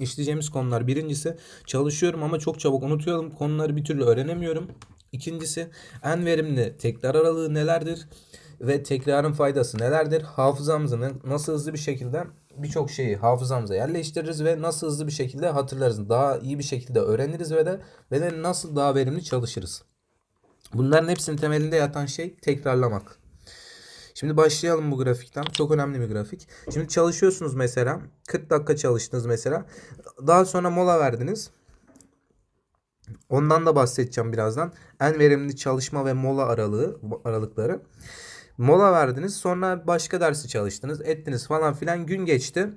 işleyeceğimiz konular birincisi çalışıyorum ama çok çabuk unutuyorum. Konuları bir türlü öğrenemiyorum. İkincisi en verimli tekrar aralığı nelerdir ve tekrarın faydası nelerdir? Hafızamızı nasıl hızlı bir şekilde birçok şeyi hafızamıza yerleştiririz ve nasıl hızlı bir şekilde hatırlarız. Daha iyi bir şekilde öğreniriz ve de ve de nasıl daha verimli çalışırız. Bunların hepsinin temelinde yatan şey tekrarlamak. Şimdi başlayalım bu grafikten. Çok önemli bir grafik. Şimdi çalışıyorsunuz mesela. 40 dakika çalıştınız mesela. Daha sonra mola verdiniz. Ondan da bahsedeceğim birazdan. En verimli çalışma ve mola aralığı aralıkları. Mola verdiniz. Sonra başka dersi çalıştınız. Ettiniz falan filan. Gün geçti.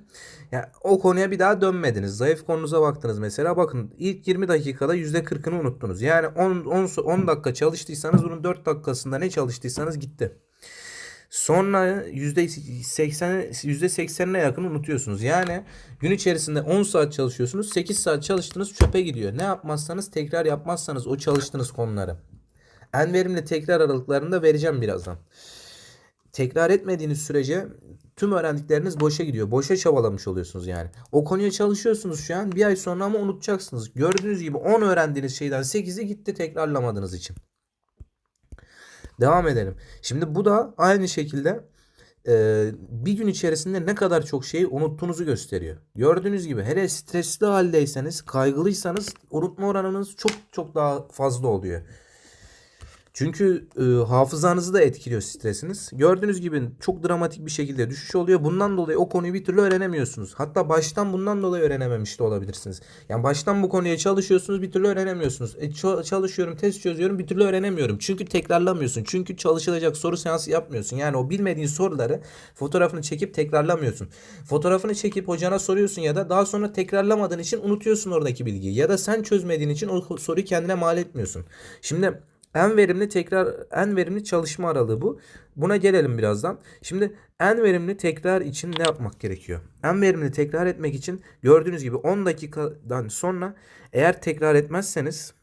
Ya o konuya bir daha dönmediniz. Zayıf konunuza baktınız mesela. Bakın ilk 20 dakikada %40'ını unuttunuz. Yani 10, 10, 10 dakika çalıştıysanız bunun 4 dakikasında ne çalıştıysanız gitti. Sonra %80'e %80'ine yakın unutuyorsunuz. Yani gün içerisinde 10 saat çalışıyorsunuz. 8 saat çalıştınız çöpe gidiyor. Ne yapmazsanız tekrar yapmazsanız o çalıştığınız konuları. En verimli tekrar aralıklarını da vereceğim birazdan. Tekrar etmediğiniz sürece tüm öğrendikleriniz boşa gidiyor. Boşa çabalamış oluyorsunuz yani. O konuya çalışıyorsunuz şu an. Bir ay sonra ama unutacaksınız. Gördüğünüz gibi 10 öğrendiğiniz şeyden 8'i gitti tekrarlamadığınız için. Devam edelim. Şimdi bu da aynı şekilde e, bir gün içerisinde ne kadar çok şeyi unuttuğunuzu gösteriyor. Gördüğünüz gibi hele stresli haldeyseniz, kaygılıysanız unutma oranınız çok çok daha fazla oluyor. Çünkü e, hafızanızı da etkiliyor stresiniz. Gördüğünüz gibi çok dramatik bir şekilde düşüş oluyor. Bundan dolayı o konuyu bir türlü öğrenemiyorsunuz. Hatta baştan bundan dolayı öğrenememiş de olabilirsiniz. Yani baştan bu konuya çalışıyorsunuz bir türlü öğrenemiyorsunuz. E, çalışıyorum, test çözüyorum bir türlü öğrenemiyorum. Çünkü tekrarlamıyorsun. Çünkü çalışılacak soru seansı yapmıyorsun. Yani o bilmediğin soruları fotoğrafını çekip tekrarlamıyorsun. Fotoğrafını çekip hocana soruyorsun ya da daha sonra tekrarlamadığın için unutuyorsun oradaki bilgiyi. Ya da sen çözmediğin için o soruyu kendine mal etmiyorsun. Şimdi en verimli tekrar en verimli çalışma aralığı bu. Buna gelelim birazdan. Şimdi en verimli tekrar için ne yapmak gerekiyor? En verimli tekrar etmek için gördüğünüz gibi 10 dakikadan sonra eğer tekrar etmezseniz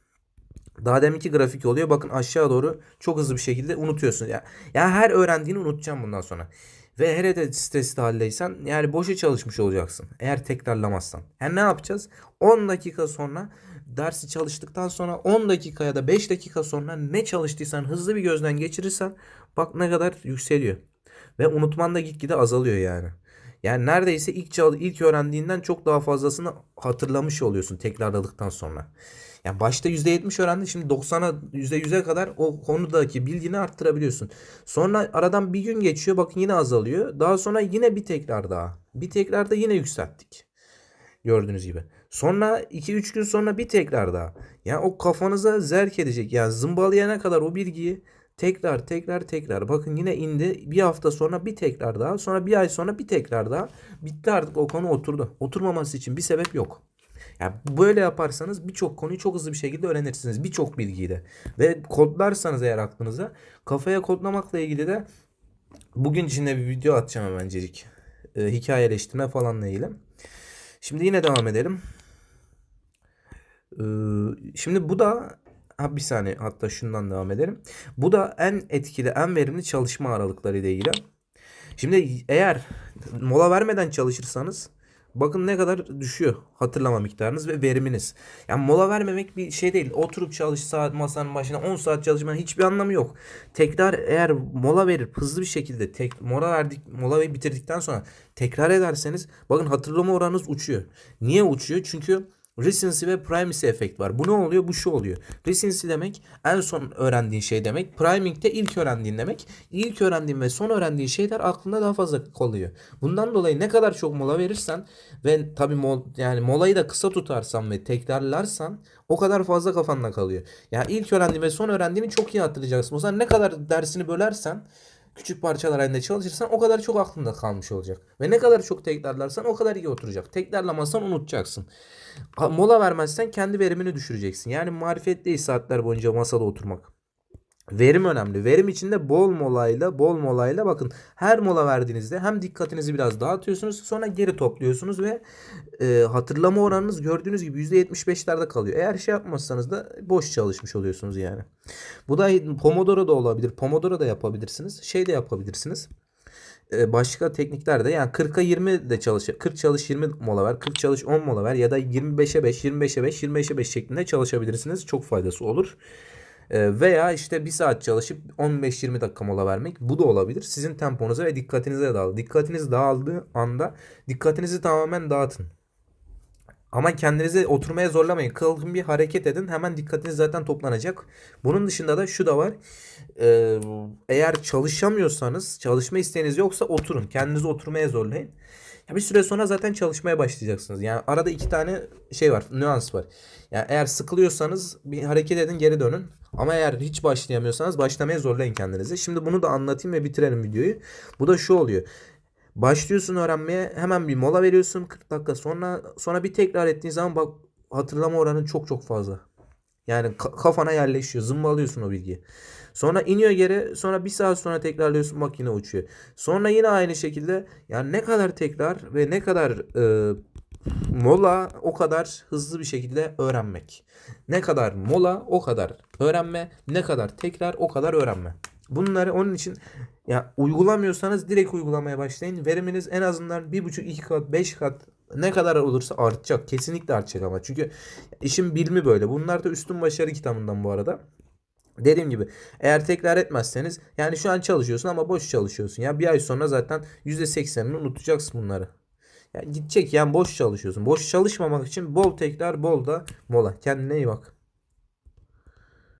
daha deminki grafik oluyor. Bakın aşağı doğru çok hızlı bir şekilde unutuyorsunuz. Ya, ya her öğrendiğini unutacağım bundan sonra. Ve hele de stresli haldeysen yani boşa çalışmış olacaksın. Eğer tekrarlamazsan. Yani ne yapacağız? 10 dakika sonra dersi çalıştıktan sonra 10 dakika ya da 5 dakika sonra ne çalıştıysan hızlı bir gözden geçirirsen bak ne kadar yükseliyor. Ve unutman da gitgide azalıyor yani. Yani neredeyse ilk çal ilk öğrendiğinden çok daha fazlasını hatırlamış oluyorsun tekrarladıktan sonra. Yani başta %70 öğrendin şimdi 90'a %100'e kadar o konudaki bilgini arttırabiliyorsun. Sonra aradan bir gün geçiyor bakın yine azalıyor. Daha sonra yine bir tekrar daha. Bir tekrar da yine yükselttik. Gördüğünüz gibi. Sonra 2-3 gün sonra bir tekrar daha. Yani o kafanıza zerk edecek. Yani zımbalayana kadar o bilgiyi tekrar tekrar tekrar. Bakın yine indi. Bir hafta sonra bir tekrar daha. Sonra bir ay sonra bir tekrar daha. Bitti artık o konu oturdu. Oturmaması için bir sebep yok. Yani böyle yaparsanız birçok konuyu çok hızlı bir şekilde öğrenirsiniz. Birçok bilgiyi de. Ve kodlarsanız eğer aklınıza kafaya kodlamakla ilgili de bugün içinde bir video atacağım hemencecik. Ee, hikayeleştirme falanla ilgili. Şimdi yine devam edelim. Ee, şimdi bu da ha bir saniye hatta şundan devam edelim. Bu da en etkili, en verimli çalışma aralıkları ile ilgili. Şimdi eğer mola vermeden çalışırsanız bakın ne kadar düşüyor hatırlama miktarınız ve veriminiz. Yani mola vermemek bir şey değil. Oturup çalış saat masanın başına 10 saat çalışmanın hiçbir anlamı yok. Tekrar eğer mola verip hızlı bir şekilde tek mola verdik molayı bitirdikten sonra tekrar ederseniz bakın hatırlama oranınız uçuyor. Niye uçuyor? Çünkü Recency ve primacy efekt var. Bu ne oluyor? Bu şu oluyor. Recency demek en son öğrendiğin şey demek. Priming de ilk öğrendiğin demek. İlk öğrendiğin ve son öğrendiğin şeyler aklında daha fazla kalıyor. Bundan dolayı ne kadar çok mola verirsen ve tabi mol, yani molayı da kısa tutarsan ve tekrarlarsan o kadar fazla kafanda kalıyor. Yani ilk öğrendiğin ve son öğrendiğini çok iyi hatırlayacaksın. O zaman ne kadar dersini bölersen küçük parçalar halinde çalışırsan o kadar çok aklında kalmış olacak. Ve ne kadar çok tekrarlarsan o kadar iyi oturacak. Tekrarlamazsan unutacaksın. Mola vermezsen kendi verimini düşüreceksin. Yani marifet değil saatler boyunca masada oturmak. Verim önemli. Verim içinde bol molayla, bol molayla bakın her mola verdiğinizde hem dikkatinizi biraz dağıtıyorsunuz sonra geri topluyorsunuz ve e, hatırlama oranınız gördüğünüz gibi %75'lerde kalıyor. Eğer şey yapmazsanız da boş çalışmış oluyorsunuz yani. Bu da Pomodoro da olabilir. Pomodoro da yapabilirsiniz. Şey de yapabilirsiniz. e, başka teknikler de yani 40'a 20 de çalış 40 çalış 20 mola ver 40 çalış 10 mola ver ya da 25'e 5 25'e 5 25'e 5 şeklinde çalışabilirsiniz. Çok faydası olur. E, veya işte 1 saat çalışıp 15-20 dakika mola vermek bu da olabilir. Sizin temponuza ve dikkatinize dağıl. Dikkatiniz dağıldığı anda dikkatinizi tamamen dağıtın. Ama kendinizi oturmaya zorlamayın. Kalkın bir hareket edin. Hemen dikkatiniz zaten toplanacak. Bunun dışında da şu da var. Ee, eğer çalışamıyorsanız, çalışma isteğiniz yoksa oturun. Kendinizi oturmaya zorlayın. Ya bir süre sonra zaten çalışmaya başlayacaksınız. Yani arada iki tane şey var, nüans var. Yani eğer sıkılıyorsanız bir hareket edin, geri dönün. Ama eğer hiç başlayamıyorsanız başlamaya zorlayın kendinizi. Şimdi bunu da anlatayım ve bitirelim videoyu. Bu da şu oluyor. Başlıyorsun öğrenmeye hemen bir mola veriyorsun 40 dakika sonra sonra bir tekrar ettiğin zaman bak hatırlama oranın çok çok fazla. Yani ka- kafana yerleşiyor zımbalıyorsun o bilgiyi. Sonra iniyor geri sonra bir saat sonra tekrarlıyorsun makine uçuyor. Sonra yine aynı şekilde yani ne kadar tekrar ve ne kadar e, mola o kadar hızlı bir şekilde öğrenmek. Ne kadar mola o kadar öğrenme. Ne kadar tekrar o kadar öğrenme. Bunları onun için ya uygulamıyorsanız direkt uygulamaya başlayın. Veriminiz en azından 1,5-2 kat 5 kat ne kadar olursa artacak. Kesinlikle artacak ama. Çünkü işin bilimi böyle. Bunlar da üstün başarı kitabından bu arada. Dediğim gibi eğer tekrar etmezseniz yani şu an çalışıyorsun ama boş çalışıyorsun. Ya bir ay sonra zaten %80'ini unutacaksın bunları. Ya gidecek yani boş çalışıyorsun. Boş çalışmamak için bol tekrar bol da mola. Kendine iyi bak.